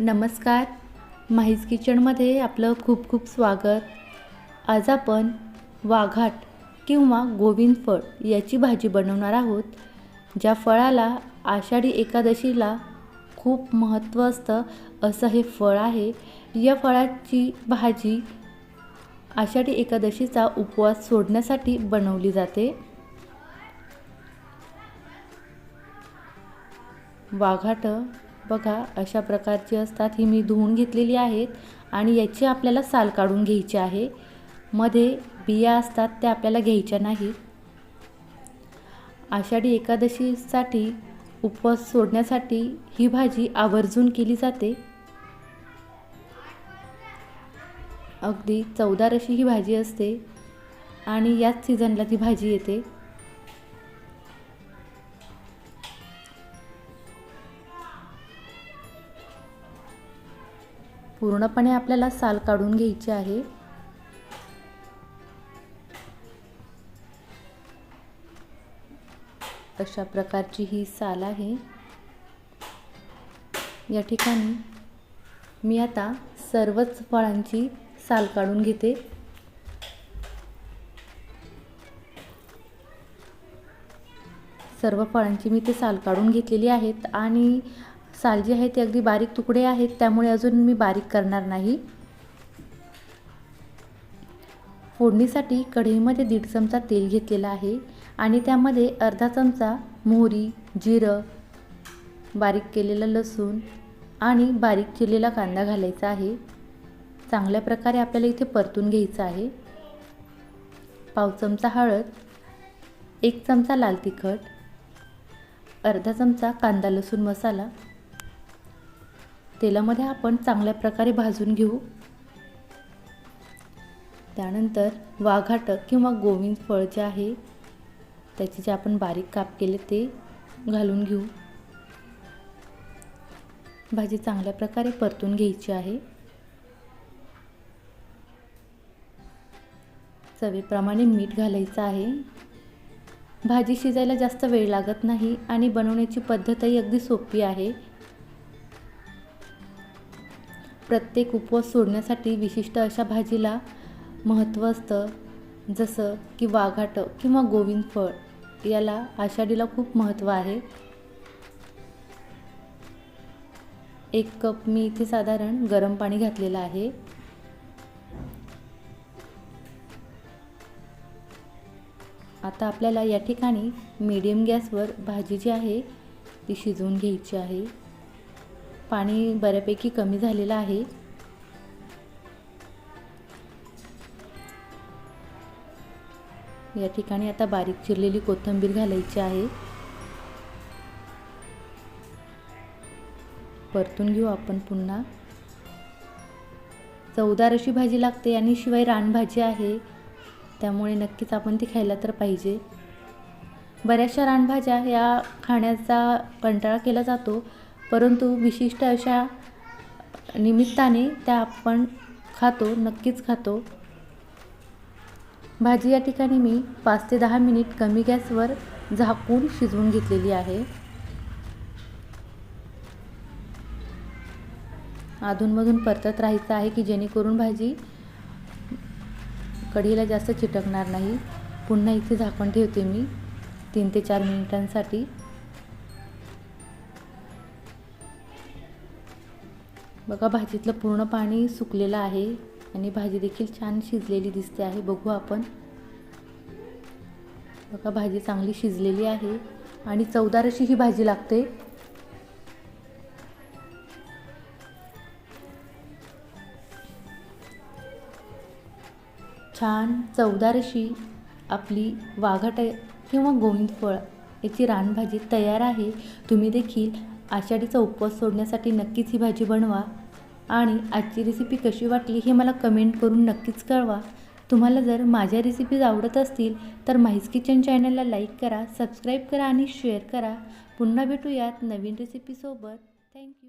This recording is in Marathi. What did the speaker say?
नमस्कार. माहीज किचनमध्ये आपलं खूप खूप स्वागत. आज आपण वाघाट किंवा गोविंद फळ याची भाजी बनवणार आहोत ज्या फळाला आषाढी एकादशीला खूप महत्त्व असतं असं हे फळ आहे. या फळाची भाजी आषाढी एकादशीचा उपवास सोडण्यासाठी बनवली जाते. वाघाट बघा अशा प्रकारची असतात. ही मी धुवून घेतलेली आहेत आणि याची आपल्याला साल काढून घ्यायची आहे. मध्ये बिया असतात त्या आपल्याला घ्यायच्या नाही आषाढी एकादशीसाठी उपवास सोडण्यासाठी ही भाजी आवर्जून केली जाते. अगदी चवदार अशी ही भाजी असते आणि याच सीझनला ती भाजी येते. पूर्णपणे आपल्याला साल काढून घ्यायची आहे. अशा प्रकारची ही साल आहे. या ठिकाणी मी आता सर्वच फळांची साल काढून घेते. सर्व फळांची मी ते साल काढून घेतलेली आहेत आणि साल जी आहे ती अगदी बारीक तुकडे आहेत त्यामुळे अजून मी बारीक करणार नाही. फोडणीसाठी कढईमध्ये दीड चमचा तेल घेतलेला आहे आणि त्यामध्ये अर्धा चमचा मोहरी जिरं बारीक केलेलं लसूण आणि बारीक चिरलेला कांदा घालायचा आहे. चांगल्या प्रकारे आपल्याला इथे परतून घ्यायचं आहे. पाव चमचा हळद एक चमचा लाल तिखट अर्धा चमचा कांदा लसूण मसाला तेलामध्ये आपण चांगल्या प्रकारे भाजून घेऊ. त्यानंतर वाघाटक किंवा गोविंद फळ जे आहे त्याचे जे आपण बारीक काप केले ते घालून घेऊ. भाजी चांगल्या प्रकारे परतून घ्यायची आहे. चवीप्रमाणे मीठ घालायचं आहे. भाजी शिजायला जास्त वेळ लागत नाही आणि बनवण्याची पद्धतही अगदी सोपी आहे. प्रत्येक उपवास सोडण्यासाठी विशिष्ट अशा भाजीला महत्त्व असतं जसं की वाघाटं किंवा गोविंद फळ. याला आषाढीला खूप महत्त्व आहे. एक कप मी इथे साधारण गरम पाणी घातलेलं आहे. आता आपल्याला या ठिकाणी मीडियम गॅसवर भाजी जी आहे ती शिजवून घ्यायची आहे. पाणी बऱ्यापैकी कमी झालेलं आहे. या ठिकाणी आता बारीक चिरलेली कोथिंबीर घालायची आहे. परतून घेऊ आपण पुन्हा. चवदार अशी भाजी लागते आणि शिवाय रानभाजी आहे. त्यामुळे नक्कीच आपण ती खायला तर पाहिजे. बऱ्याचशा रानभाज्या या खाण्याचा कंटाळा केला जातो. परंतु विशिष्ट अशा निमित्ताने त्या आपण खातो नक्कीच खातो. भाजी या ठिकाणी मी पाच ते दहा मिनिट कमी गॅसवर झाकून शिजवून घेतलेली आहे. अधूनमधून परतत राहायचं आहे की जेणेकरून भाजी कढीला जास्त चिटकणार नाही. पुन्हा इथे झाकण ठेवते मी तीन ते चार मिनिटांसाठी. बघा भाजीतलं पूर्ण पाणी सुकलेलं आहे आणि भाजी देखील छान शिजलेली दिसते आहे. बघू आपण. बघा भाजी चांगली शिजलेली आहे आणि चवदार अशी ही भाजी लागते. छान चवदार अशी आपली वाघाट किंवा गोविंदफळ याची रानभाजी तयार आहे. तुम्ही देखील आषाढीचा उपवास सोडण्यासाठी नक्कीच ही भाजी बनवा. आणि आजची रेसिपी कशी वाटली हे मला कमेंट करून नक्कीच कळवा. तुम्हाला जर माझ्या रेसिपीज आवडत असतील तर माहीज किचन चॅनलला लाईक करा सबस्क्राईब करा आणि शेअर करा. पुन्हा भेटूयात नवीन रेसिपीसोबत थँक्यू